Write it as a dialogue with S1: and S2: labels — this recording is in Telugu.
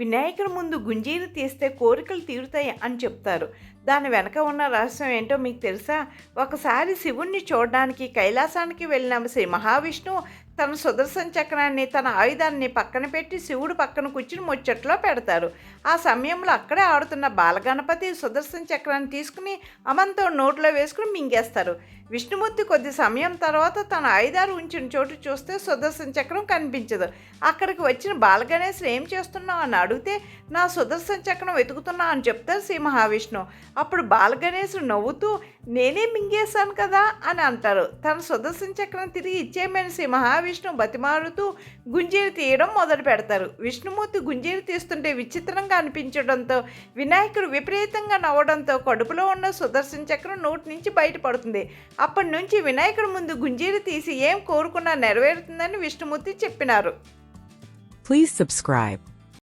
S1: వినాయకుడి ముందు గుంజీలు తీస్తే కోరికలు తీరుతాయి అని చెప్తారు. దాని వెనక ఉన్న రహస్యం ఏంటో మీకు తెలుసా? ఒకసారి శివుణ్ణి చూడడానికి కైలాసానికి వెళ్ళిన శ్రీ మహావిష్ణువు తన సుదర్శన చక్రాన్ని తన ఆయుధాన్ని పక్కన పెట్టి శివుడు పక్కన కూర్చుని ముచ్చట్లో పెడతారు. ఆ సమయంలో అక్కడే ఆడుతున్న బాలగణపతి సుదర్శన చక్రాన్ని తీసుకుని అమంతో నోట్లో వేసుకుని మింగేస్తారు. విష్ణుమూర్తి కొద్ది సమయం తర్వాత తన ఐదారు ఉంచిన చోటు చూస్తే సుదర్శన చక్రం కనిపించదు. అక్కడికి వచ్చిన బాలగణేశుడు ఏం చేస్తున్నావు అని అడిగితే నా సుదర్శన చక్రం వెతుకుతున్నా అని చెప్తారు శ్రీ మహావిష్ణువు. అప్పుడు బాలగణేశుడు నవ్వుతూ నేనే మింగేశాను కదా అని అంటారు. తన సుదర్శన చక్రం తిరిగి ఇచ్చేయమని శ్రీ మహావిష్ణువు బతిమారుతూ గుంజీలు తీయడం మొదలు పెడతారు. విష్ణుమూర్తి గుంజీలు తీస్తుంటే విచిత్రంగా అనిపించడంతో వినాయకుడు విపరీతంగా నవ్వడంతో కడుపులో ఉన్న సుదర్శన చక్రం నోటి నుంచి బయటపడుతుంది. అప్పటి నుంచి వినాయకుడి ముందు గుంజీలు తీసి ఏం కోరుకున్నా నెరవేరుతుందని విష్ణుమూర్తి చెప్పినారు.
S2: Please subscribe